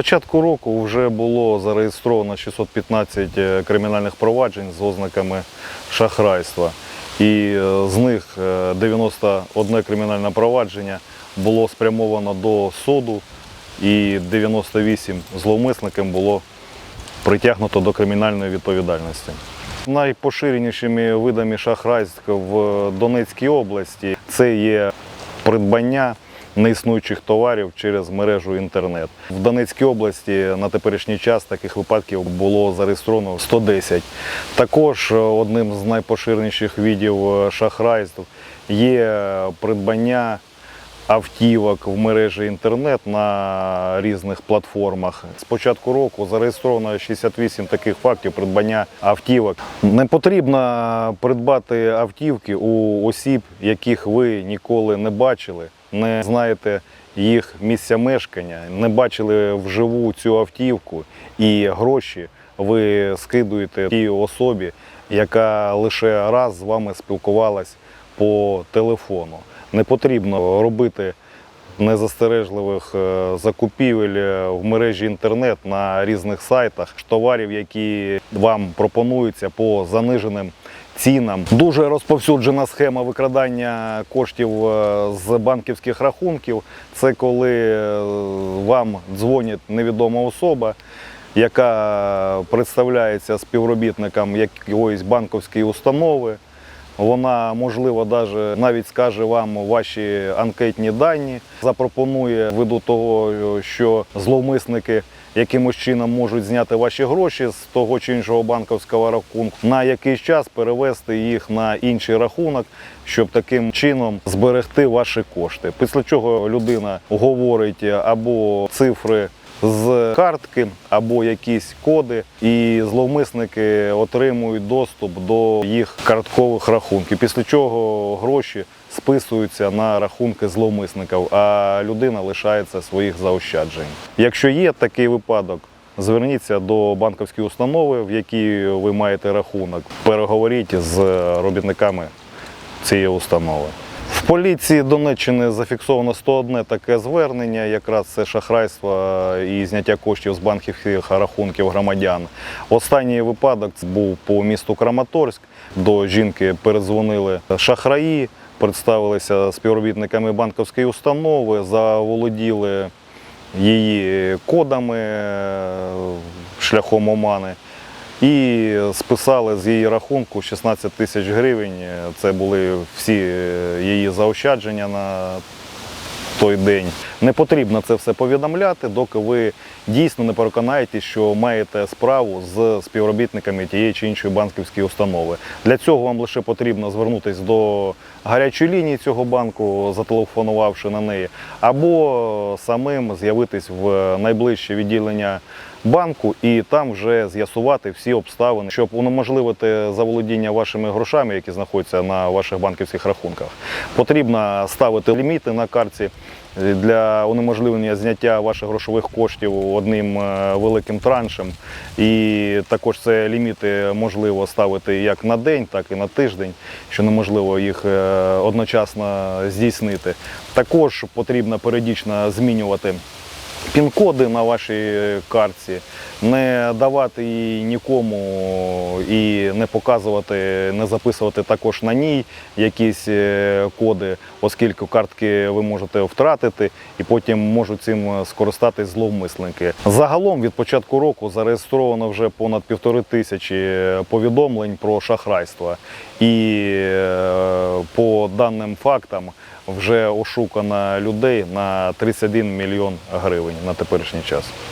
початку року вже було зареєстровано 615 е, кримінальних проваджень з ознаками шахрайства. І е, з них е, 91 кримінальне провадження було спрямовано до суду, і 98 зловмисників було притягнуто до кримінальної відповідальності. Найпоширенішими видами шахрайств в Донецькій області це є придбання неіснуючих товарів через мережу інтернет. В Донецькій області на теперішній час таких випадків було зареєстровано 110. Також одним з найпоширеніших видів е, шахрайств є придбання автівок в мережі інтернет на різних платформах. З початку року зареєстровано 68 таких фактів придбання автівок. Не потрібно придбати автівки у осіб, яких ви ніколи не бачили, не знаєте їх місця мешкання, не бачили вживу цю автівку і гроші ви скидуєте тій особі, яка лише раз з вами спілкувалась по телефону. Не потрібно робити незастережливих е, закупівель е, в мережі інтернет на різних сайтах товарів, які вам пропонуються по заниженим цінам. Дуже розповсюджена схема викрадання коштів е, з банківських рахунків. Це коли вам дзвонить невідома особа. Яка представляється співробітником якоїсь банківської установи, вона, можливо, даже навіть скаже вам ваші анкетні дані, запропонує ввиду того, що зловмисники якимось чином можуть зняти ваші гроші з того чи іншого банківського рахунку, на якийсь час перевести їх на інший рахунок, щоб таким чином зберегти ваші кошти. Після чого людина говорить або цифри з картки або якісь коди, і зловмисники отримують доступ до їх карткових рахунків. Після чого гроші списуються на рахунки зловмисників, а людина лишається своїх заощаджень. Якщо є такий випадок, зверніться до банківської установи, в якій ви маєте рахунок, переговоріть з робітниками цієї установи. В поліції Донеччини зафіксовано 101 таке звернення, якраз це шахрайство і зняття коштів з банківських рахунків громадян. Останній випадок був по місту Краматорськ. До жінки передзвонили шахраї, представилися співробітниками банківської установи, заволоділи її кодами е, шляхом омани. І списали з її рахунку 16 тисяч гривень. Це були всі е, її заощадження на той день. Не потрібно це все повідомляти, доки ви дійсно не переконаєтесь, що маєте справу з співробітниками тієї чи іншої банківської установи. Для цього вам лише потрібно звернутися до гарячої лінії цього банку, зателефонувавши на неї, або самим з'явитись в найближче відділення банку і там вже з'ясувати всі обставини, щоб унеможливити заволодіння вашими грошами, які знаходяться на ваших банківських рахунках. Потрібно ставити ліміти на картці для унеможливлення зняття ваших грошових коштів одним е, великим траншем. І також це ліміти можливо ставити як на день, так і на тиждень, що неможливо їх е, одночасно здійснити. Також потрібно періодично змінювати пін-коди на вашій картці, не давати її нікому і не показувати, не записувати також на ній якісь е, коди, оскільки картки ви можете втратити і потім можуть цим скористатись зловмисники. Загалом від початку року зареєстровано вже понад півтори тисячі повідомлень про шахрайство. І е, по даним фактам вже ошукано людей на 31 мільйон гривень на теперішній час.